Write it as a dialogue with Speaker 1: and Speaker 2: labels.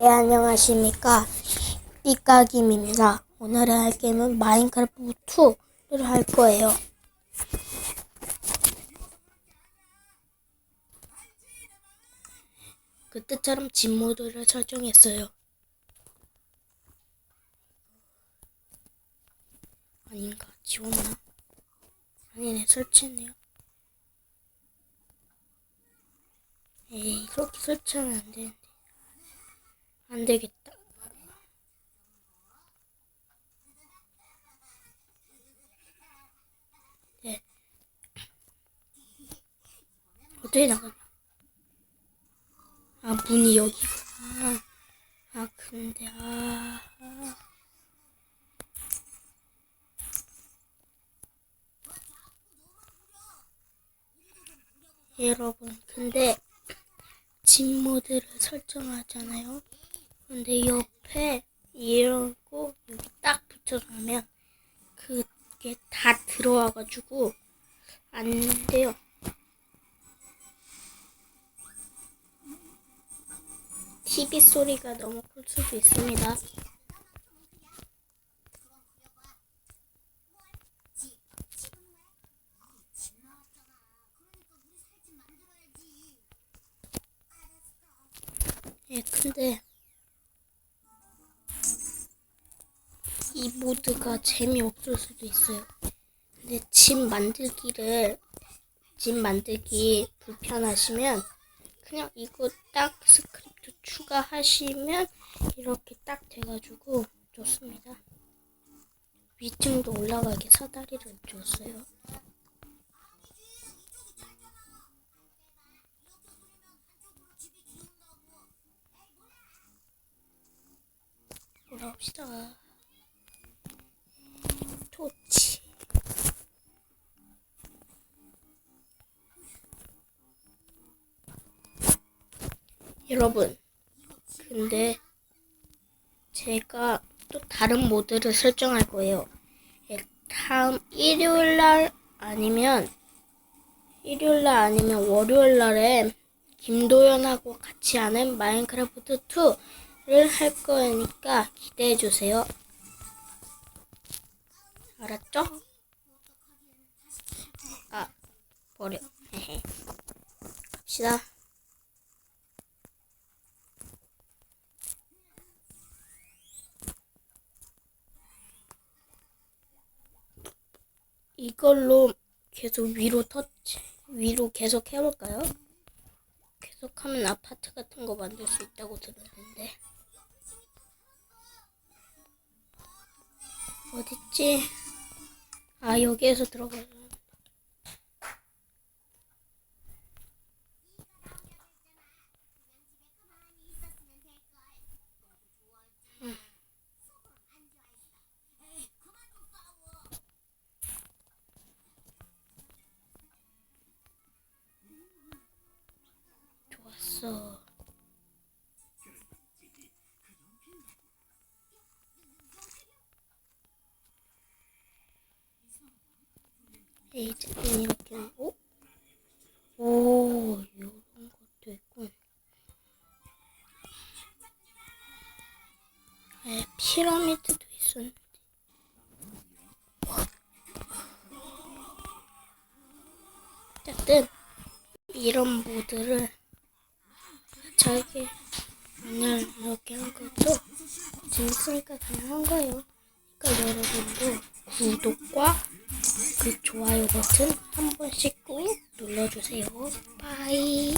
Speaker 1: 네, 안녕하십니까. 삐까김입니다. 오늘의 할 게임은 마인크래프트 2를 할 거예요. 그때처럼 집 모드를 설정했어요. 아닌가? 지웠나? 아니네, 설치했네요. 에이, 이렇게 설치하면 안 되는데. 안 되겠다. 네. 어떻게 나가냐? 아, 문이 여기구나. 아, 근데, 아. 아. 여러분, 근데, 집 모드를 설정하잖아요. 근데 옆에 이러고 여기 딱 붙여놓으면 그게 다 들어와가지고 안 돼요. TV 소리가 너무 클 수도 있습니다. 예, 근데 이 모드가 재미없을 수도 있어요. 근데 집 만들기를 집 만들기 불편하시면 그냥 이거 딱 스크립트 추가하시면 이렇게 딱 돼가지고 좋습니다. 위층도 올라가게 사다리를 줬어요. 올라옵시다. 토치. 여러분, 근데 제가 또 다른 모드를 설정할 거예요. 예, 다음 일요일 날 아니면 일요일 날 아니면 월요일 날에 김도연하고 같이 하는 마인크래프트 2를 할 거니까 기대해 주세요. 알았죠? 아, 버려. 헤헤. 갑시다. 이걸로 계속 위로 터치, 위로 계속 해볼까요? 계속 하면 아파트 같은 거 만들 수 있다고 들었는데. 어딨지? 아, 여기에서 들어가요. 좋았어. 이제는 이렇게 하고, 오, 이런 것도 있고. 에, 피라미드도 있었는데. 어쨌든, 이런 모드를 저에게 그냥 이렇게 한 것도 재밌으니까 그냥 한 거예요. 그러니까 여러분도 구독과 그 좋아요 버튼 한 번씩 꾹 눌러주세요. 바이.